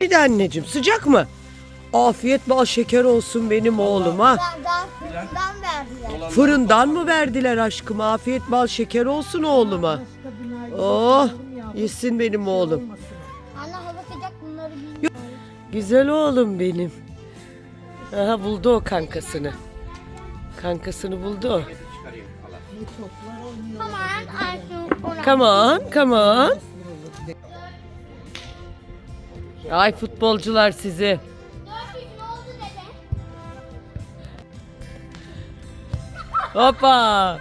Haydi anneciğim sıcak mı? Afiyet bal şeker olsun benim oğluma. Fırından, fırından verdiler. Fırından mı verdiler aşkım? Afiyet bal şeker olsun oğluma. Oh yesin benim oğlum. Anne hava sıcak bunları giy. Güzel oğlum benim. Aha buldu o kankasını. Kankasını buldu o. Come on, come on. Ay futbolcular sizi. Hoppa.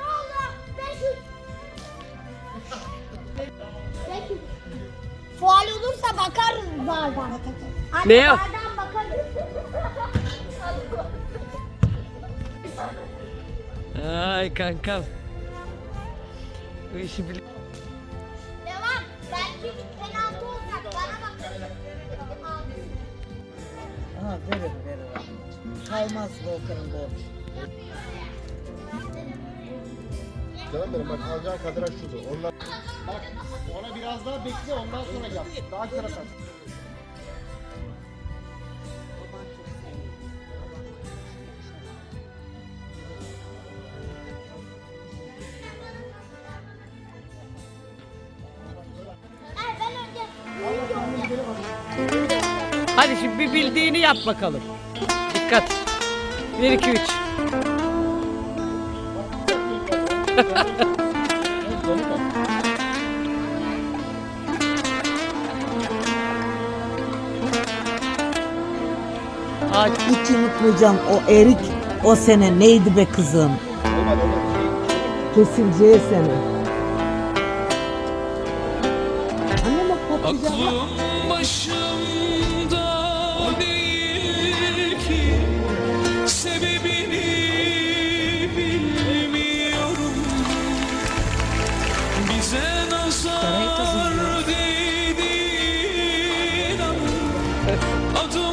Fual olursa bakarız bardan. Anne Ne bardan bakarız. Ay kankam. Bu işi bili- Ha verir verir anneciğim. Kalmaz Volkan'ın borcu. Canım benim bak alacağın kadar şudur. Onlar... Bak ona biraz daha bekle ondan sonra yap. Daha kıra tak. Hadi şimdi bir bildiğini yap bakalım. Dikkat. 1 2 3. Hadi. Hiç unutmayacağım o erik o sene neydi be kızım? Kesileceği sene. Aklım başımda I'll do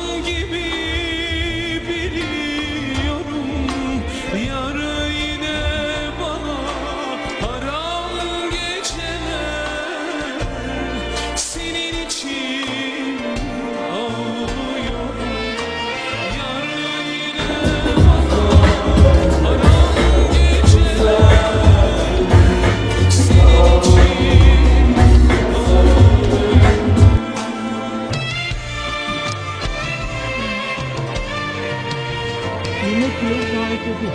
Yiyor gayet iyi.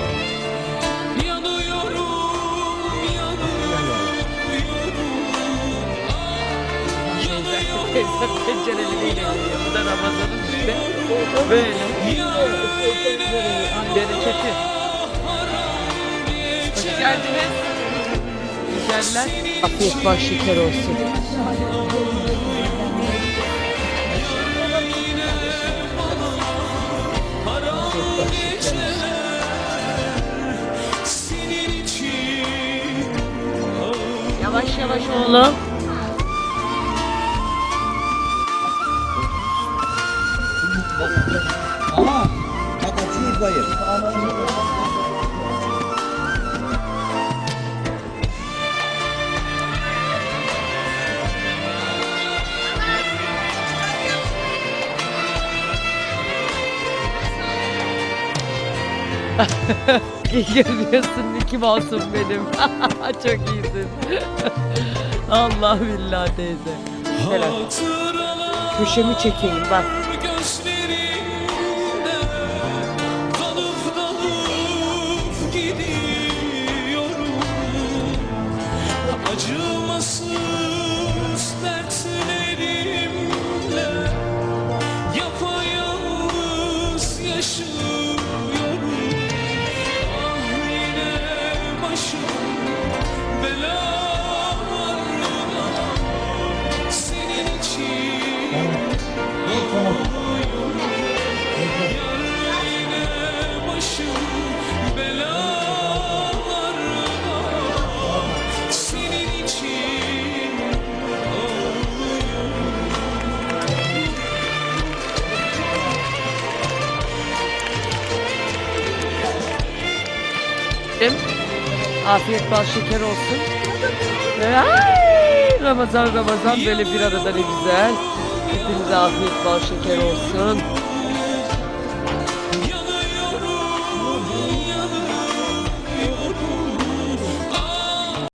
Yanıyorum, yanıyorum. Bu da Ramazan'ın işte. Böyle. Bereketi. Hoş geldiniz. Güzeller. Afiyet bal şeker olsun. Yavaş yavaş oğlum. Bak açıyor bayır. Görüyorsun kim olsun benim. Çok iyisin. Allah billah teyze. Hatıralar Köşemi çekeyim bak. Afiyet bal şeker olsun. Ay, Ramazan Ramazan böyle bir arada ne güzel. Hepinize afiyet bal şeker olsun.